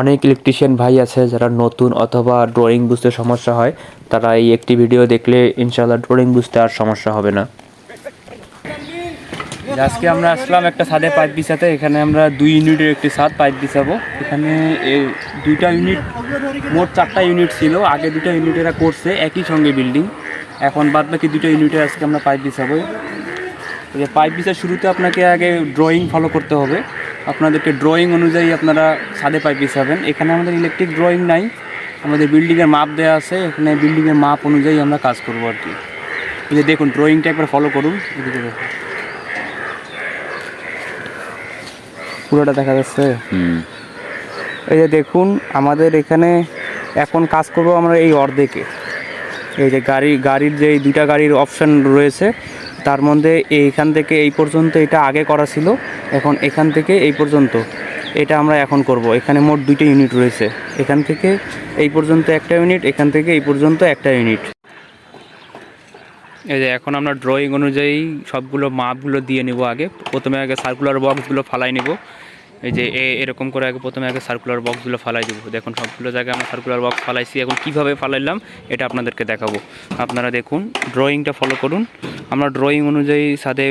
অনেক ইলেকট্রিশিয়ান ভাই আছে যারা নতুন অথবা ড্রয়িং বুঝতে সমস্যা হয়, তারা এই একটি ভিডিও দেখলে ইনশাল্লাহ ড্রয়িং বুঝতে আর সমস্যা হবে না। আজকে আমরা আসলাম একটা ছাদে পাইপ বিছাতে, এখানে আমরা দুই ইউনিটের একটি ছাদ পাইপ বিছাবো। এখানে দুইটা ইউনিট, মোট চারটা ইউনিট ছিল, আগে দুটো ইউনিট এরা করছে, একই সঙ্গে বিল্ডিং এখন বাদ বাকি দুটো ইউনিটে আজকে আমরা পাইপ বিছাবো। পাইপ বিছার শুরুতে আপনাকে আগে ড্রয়িং ফলো করতে হবে। আপনাদেরকে ড্রয়িং অনুযায়ী আপনারা ছাদে পাইপ বিছাবেন। এখানে আমাদের ইলেকট্রিক ড্রয়িং নাই। আমাদের বিল্ডিংয়ের মাপ দেওয়া আছে। এখানে বিল্ডিংয়ের মাপ অনুযায়ী আমরা কাজ করব আর কি। এই যে দেখুন ড্রয়িংটা একবার ফলো করুন। এদিকে দেখুন। পুরোটা দেখা যাচ্ছে? এই যে দেখুন আমাদের এখানে এখন কাজ করব আমরা এই অর্ধেকে। এই যে গাড়ি, গাড়ির যে দুইটা গাড়ির অপশান রয়েছে, তার মধ্যে এইখান থেকে এই পর্যন্ত এটা আগে করা ছিল, এখন এখান থেকে এই পর্যন্ত। এটা আমরা এখন করব। এখানে মোট দুইটা ইউনিট রয়েছে। এখান থেকে এই পর্যন্ত একটা ইউনিট এখান থেকে এই পর্যন্ত একটা ইউনিট এই যে এখন আমরা ড্রয়িং অনুযায়ী সবগুলো মাপগুলো দিয়ে নেব আগে। প্রথমে আগে সার্কুলার বক্সগুলো ফালাই নেব। এই যে এরকম করে আগে প্রথমে আগে সার্কুলার বক্সগুলো ফালাই দেবো। দেখুন, সবগুলো জায়গায় আমরা সার্কুলার বক্স ফালাইছি। এখন কীভাবে ফালাইলাম, এটা আপনাদেরকে দেখাবো। আপনারা দেখুন ড্রয়িংটা ফলো করুন। আমরা ড্রয়িং অনুযায়ী সাথে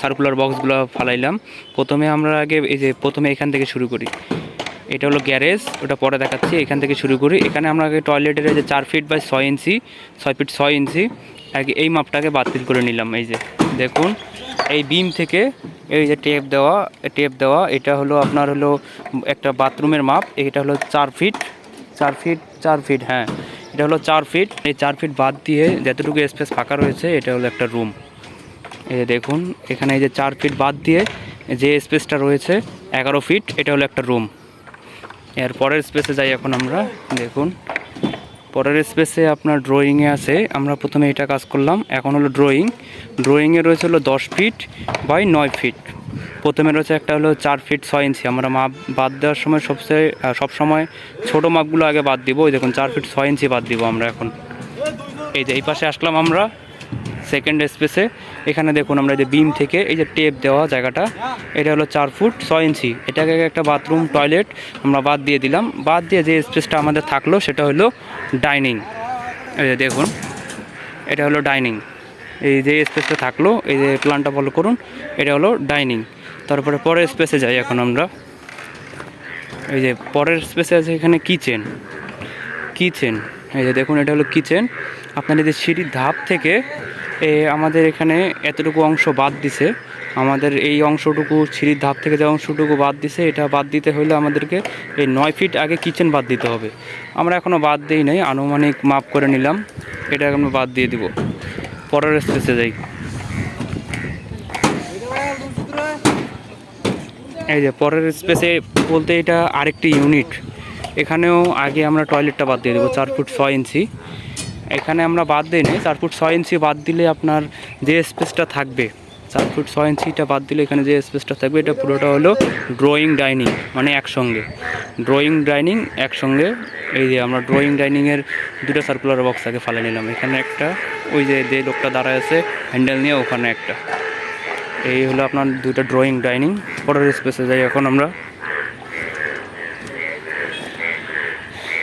সার্কুলার বক্সগুলো ফালাইলাম। প্রথমে আমরা আগে এই যে প্রথমে এখান থেকে শুরু করি। এটা হলো গ্যারেজ ওটা পরে দেখাচ্ছি, এখান থেকে শুরু করি। এখানে আমরা আগে টয়লেটের যে চার ফিট বাই ছয় ইঞ্চি, ছয় ফিট ছয় ইঞ্চি, আগে এই মাপটাকে বাতিল করে নিলাম। এই যে, দেখুন, এই বিম থেকে এই যে টেপ দেওয়া টেপ দেওয়া, এটা হলো আপনার হলো একটা বাথরুমের মাপ, এটা হলো চার ফিট চার ফিট চার ফিট হ্যাঁ। এটা হলো চার ফিট এই চার ফিট বাদ দিয়ে যতটুকু স্পেস ফাঁকা রয়েছে, এটা হলো একটা রুম এই দেখুন, এখানে এই যে চার ফিট বাদ দিয়ে যে স্পেসটা রয়েছে, এগারো ফিট এটা হলো একটা রুম এর পরের স্পেসে যাই এখন আমরা, দেখুন। পরের স্পেসে আপনার ড্রয়িংয়ে আছে, আমরা প্রথমে এটা কাজ করলাম। এখন হলো ড্রয়িং ড্রয়িংয়ে রয়েছে হলো দশ ফিট বাই নয় ফিট প্রথমে রয়েছে একটা হলো চার ফিট ছয় ইঞ্চি আমরা মাপ বাদ দেওয়ার সময় সবচেয়ে সব সবসময় ছোটো মাপগুলো আগে বাদ দিব। ওই দেখুন, চার ফিট ছয় ইঞ্চি বাদ দিব আমরা এখন। এই যে, এই পাশে আসলাম আমরা। সেকেন্ড স্পেসে এখানে দেখুন আমরা যে বিম থেকে এই যে টেপ দেওয়া জায়গাটা, এটা হলো চার ফুট ছয় ইঞ্চি। এটাকে একটা বাথরুম টয়লেট আমরা বাদ দিয়ে দিলাম। বাদ দিয়ে যে স্পেসটা আমাদের থাকল, সেটা হলো ডাইনিং এই যে দেখুন, এটা হলো ডাইনিং এই যে স্পেসটা থাকল, এই যে প্ল্যানটা ফলো করুন, এটা হলো ডাইনিং তারপরে পরের স্পেসে যাই এখন আমরা। এই যে পরের স্পেসে আছে এখানে কিচেন কিচেন এই যে দেখুন, এটা হলো কিচেন আপনার এই যে সিঁড়ির ধাপ থেকে আমাদের এখানে এতটুকু অংশ বাদ দিছে। আমাদের এই অংশটুকু, সিঁড়ির ধাপ থেকে যে অংশটুকু বাদ দিছে, এটা বাদ দিতে হলে আমাদেরকে এই নয় ফিট আগে কিচেন বাদ দিতে হবে। আমরা এখনও বাদ দিই নাই, আনুমানিক মাপ করে নিলাম। এটা আমরা বাদ দিয়ে দিব। পরের স্পেসে যাই। এই যে, পরের স্পেসে বলতে এটা আরেকটি ইউনিট এখানেও আগে আমরা টয়লেটটা বাদ দিয়ে দেবো, চার ফুট ছয় ইঞ্চি। এখানে আমরা বাদ দিই নি চার ফুট ছয় ইঞ্চি বাদ দিলে আপনার যে স্পেসটা থাকবে, চার ফুট ছয় ইঞ্চিটা বাদ দিলে এখানে যে স্পেসটা থাকবে, এটা পুরোটা হলো ড্রয়িং ডাইনিং মানে একসঙ্গে। ড্রয়িং ডাইনিং একসঙ্গে, এই যে আমরা ড্রয়িং ডাইনিংয়ের দুটো সার্কুলার বক্স আগে ফালে নিলাম। এখানে একটা, ওই যে যে লোকটা দাঁড়ায় আছে হ্যান্ডেল নিয়ে ওখানে একটা। এই হলো আপনার দুটো ড্রয়িং ডাইনিং পরের স্পেসে যাই এখন আমরা।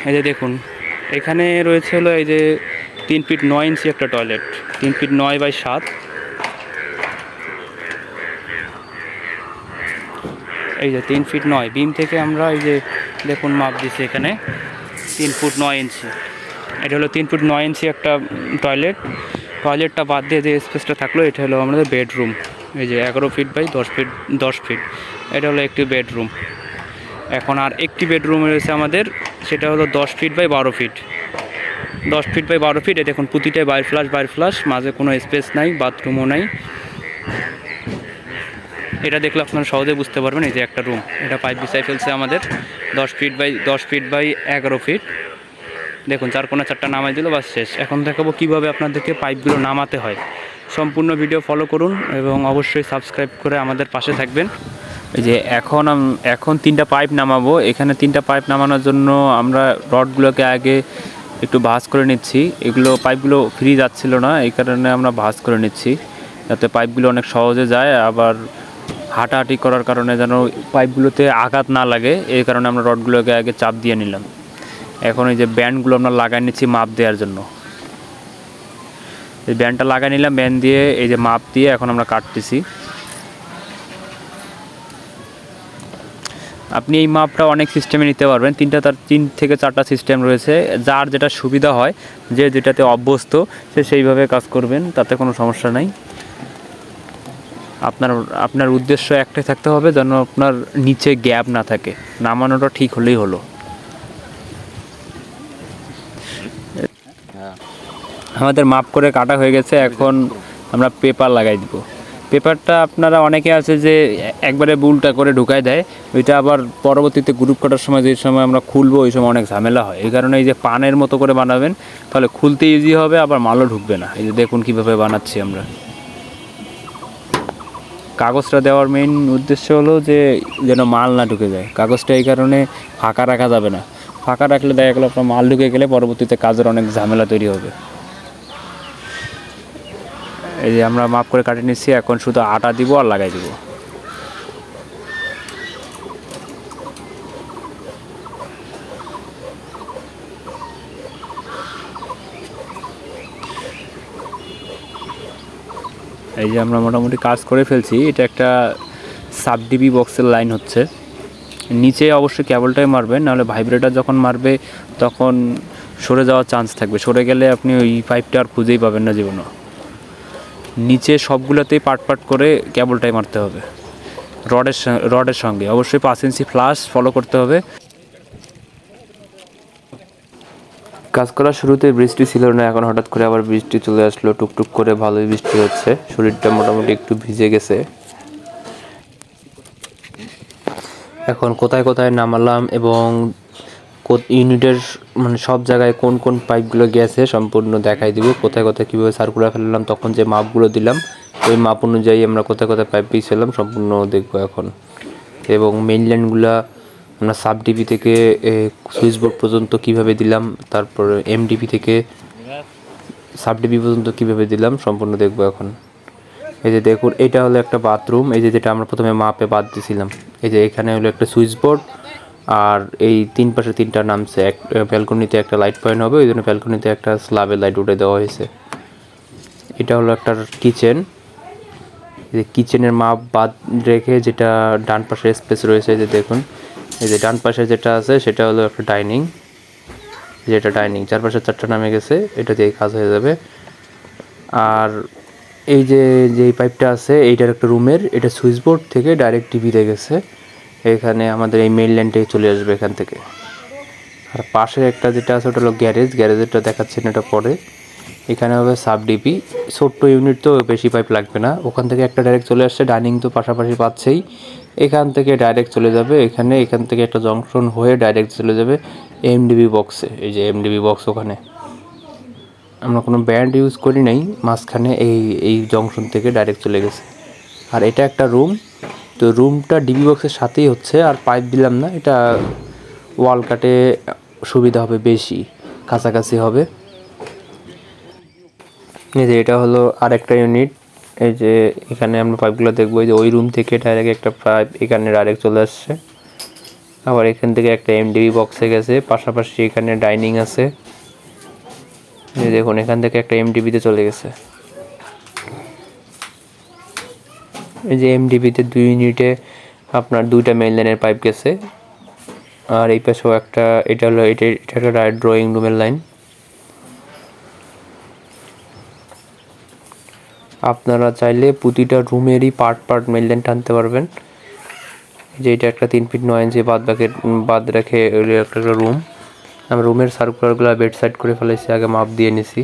এই যে দেখুন, এখানে রয়েছে হলো এই যে তিন ফিট নয় ইঞ্চি একটা টয়লেট। তিন ফিট নয় বাই সাত। এই যে তিন ফিট নয়। বিম থেকে আমরা এই যে দেখুন মাপ দিছি এখানে। তিন ফুট নয় ইঞ্চি। এটা হলো তিন ফুট নয় ইঞ্চি একটা টয়লেট। টয়লেটটা বাদ দিয়ে যে স্পেসটা থাকল, এটা হলো আমাদের বেডরুম। এই যে এগারো ফিট বাই দশ ফিট দশ ফিট। এটা হলো একটি বেডরুম। এখন আর একটি বেডরুম রয়েছে আমাদের। সেটা হলো দশ ফিট বাই বারো ফিট। দশ ফিট বাই বারো ফিট এ দেখুন প্রতিটাই বাইর ফ্লাশ বাইর ফ্লাশ মাঝে কোনো স্পেস নাই বাথরুমও নাই। এটা দেখলে আপনারা সহজে বুঝতে পারবেন, এই যে একটা রুম এটা পাইপ বিছাই ফেলছে আমাদের, দশ ফিট বাই দশ ফিট বাই এগারো ফিট দেখুন, চার কোনা চারটা নামাই দিল, বাস শেষ। এখন দেখাবো কীভাবে আপনাদেরকে পাইপগুলো নামাতে হয়। সম্পূর্ণ ভিডিও ফলো করুন এবং অবশ্যই সাবস্ক্রাইব করে আমাদের পাশে থাকবেন। এই যে এখন এখন তিনটা পাইপ নামাবো। এখানে তিনটা পাইপ নামানোর জন্য আমরা রডগুলোকে আগে একটু ভাঁজ করে নিচ্ছি। এগুলো পাইপগুলো ফ্রি যাচ্ছিল না, এই কারণে আমরা ভাঁজ করে নিচ্ছি। যাতে পাইপগুলো অনেক সহজে যায়, আবার হাঁটাহাঁটি করার কারণে যেন পাইপগুলোতে আঘাত না লাগে, এই কারণে আমরা রডগুলোকে আগে চাপ দিয়ে নিলাম। এখন এই যে ব্যান্ডগুলো আমরা লাগাই নিচ্ছি মাপ দেওয়ার জন্য। এই ব্যান্ডটা লাগাই নিলাম, ব্যান্ড দিয়ে এই যে মাপ দিয়ে এখন আমরা কাটতেছি। আপনি এই মাপটা অনেক সিস্টেমে নিতে পারবেন। তিনটা তার তিন থেকে চারটা সিস্টেম রয়েছে। যার যেটা সুবিধা হয় যে যেটাতে অভ্যস্ত সে সেইভাবে কাজ করবেন তাতে কোনো সমস্যা নাই। আপনার আপনার উদ্দেশ্য একটাই থাকতে হবে যেন আপনার নিচে গ্যাপ না থাকে। নামানোটা ঠিক হলেই হলো। আমাদের মাপ করে কাটা হয়ে গেছে এখন আমরা পেপার লাগাই দিব। পেপারটা আপনারা অনেকে আছে যে একবারে বুলটা করে ঢুকায় দেয়, ওইটা আবার পরবর্তীতে গ্রুপ কাটার সময় যে সময় আমরা খুলবো, ওই সময় অনেক ঝামেলা হয়। এই কারণে এই যে পানের মতো করে বানাবেন, তাহলে খুলতে ইজি হবে, আবার মালও ঢুকবে না। এই যে দেখুন কীভাবে বানাচ্ছি আমরা। কাগজটা দেওয়ার মেইন উদ্দেশ্য হলো যে যেন মাল না ঢুকে যায়। কাগজটা এই কারণে ফাঁকা রাখা যাবে না। ফাঁকা রাখলে দেখা গেলো আপনার মাল ঢুকে গেলে পরবর্তীতে কাজের অনেক ঝামেলা তৈরি হবে। এই যে আমরা মাপ করে কাটিয়ে নিচ্ছি, এখন শুধু আটা দিব আর লাগাই দিব। এই যে আমরা মোটামুটি কাজ করে ফেলছি, এটা একটা সাব ডিবি বক্সের লাইন হচ্ছে। নিচে অবশ্যই কেবলটাই মারবেন, নাহলে ভাইব্রেটার যখন মারবে, তখন সরে যাওয়ার চান্স থাকবে। সরে গেলে আপনি ওই পাইপটা আর খুঁজেই পাবেন না জীবনও। নিচে সবগুলোতেই পাট পাট করে কেবলটাই মারতে হবে। রডের রডের সঙ্গে। অবশ্যই পাঁচ ইঞ্চি ফ্লাশ ফলো করতে হবে। কাজ করার শুরুতে বৃষ্টি ছিল না, এখন হঠাৎ করে আবার বৃষ্টি চলে আসলো। টুকটুক করে ভালোই বৃষ্টি হচ্ছে। শরীরটা মোটামুটি একটু ভিজে গেছে। এখন কোথায় কোথায় নামালাম এবং ইউনিটের মানে সব জায়গায় কোন কোন পাইপগুলো গেছে সম্পূর্ণ দেখাই দিব। কোথায় কোথায় কীভাবে সার্কুলার ফেললাম তখন যে মাপগুলো দিলাম, ওই মাপ অনুযায়ী আমরা কোথায় কোথায় পাইপ পিছিলাম সম্পূর্ণ দেখব এখন। এবং মেইন লাইনগুলা আমরা সাব ডিপি থেকে সুইচ বোর্ড পর্যন্ত কীভাবে দিলাম, তারপর এমডিপি থেকে সাব ডিপি পর্যন্ত কীভাবে দিলাম, সম্পূর্ণ দেখব এখন। এই যে দেখুন, এটা হলো একটা বাথরুম এই যে যেটা আমরা প্রথমে মাপে বাদ দিয়েছিলাম এই যে এখানে হলো একটা সুইচ বোর্ড আর এই তিন পাশে তিনটা নামছে। এক ব্যালকনিতে একটা লাইট পয়েন্ট হবে, ওই জন্য ব্যালকনিতে একটা স্ল্যাবের লাইট উঠে দেওয়া হয়েছে। এটা হলো একটা কিচেন এই কিচেনের মাপ বাদ রেখে যেটা ডান পাশে স্পেস রয়েছে যে দেখুন। এই যে ডান পাশে যেটা আছে, সেটা হলো একটা ডাইনিং যেটা ডাইনিং চার পাশে চারটা নামে গেছে, এটা দিয়ে কাজ হয়ে যাবে। আর এই যে যে পাইপটা আছে, এইটার একটা রুমের এটা সুইচ বোর্ড থেকে ডাইরেক্ট টিভিতে গেছে। এখানে আমাদের এই মেইন লাইনটাই চলে আসবে এখান থেকে। আর পাশে একটা যেটা আছে, ওটা হলো গ্যারেজ গ্যারেজেরটা দেখাচ্ছেন এটা পরে। এখানে হবে সাব ডিপি ছোট্ট ইউনিট তো বেশি পাইপ লাগবে না। ওখান থেকে একটা ডাইরেক্ট চলে আসছে ডাইনিং তো পাশাপাশি পাচ্ছেই। এখান থেকে ডাইরেক্ট চলে যাবে এখানে। এখান থেকে একটা জংশন হয়ে ডাইরেক্ট চলে যাবে এমডিবি বক্সে এই যে এমডিবি বক্স ওখানে। আমরা কোনো ব্যান্ড ইউজ করি নাই। মাঝখানে এই এই জংশন থেকে ডাইরেক্ট চলে গেছে। আর এটা একটা রুম তো রুমটা ডিবি বক্সের সাথেই হচ্ছে, আর পাইপ দিলাম না, এটা ওয়াল কাটে সুবিধা হবে বেশি, কাছাকাছি হবে। এই যে এটা হলো আরেকটা ইউনিট এই যে এখানে আমরা পাইপগুলো দেখব, এই যে ওই রুম থেকে ডাইরেক্ট একটা পাইপ এখানে ডাইরেক্ট চলে আসছে। আবার এখান থেকে একটা এমডিবি বক্সে গেছে, পাশাপাশি এখানে ডাইনিং আছে। দেখুন, এখান থেকে একটা এমডিবিতে চলে গেছে। এই যে এমডিবিতে দুই ইউনিটে আপনার দুইটা মেইন লাইনের পাইপ গেছে। আর এই পাশেও একটা, এটা হলো, এটা এটা একটা ড্রয়িং রুমের লাইন আপনারা চাইলে প্রতিটা রুমেরই পার্ট পার্ট মেইন লাইন টানতে পারবেন। যে এটা একটা তিন ফিট নয় ইঞ্চি বাদ বাকি, বাদ রেখে একটা রুম আমি রুমের সার্কুলারগুলো বেড সাইড করে ফেলেছি, আগে মাপ দিয়ে নিছি।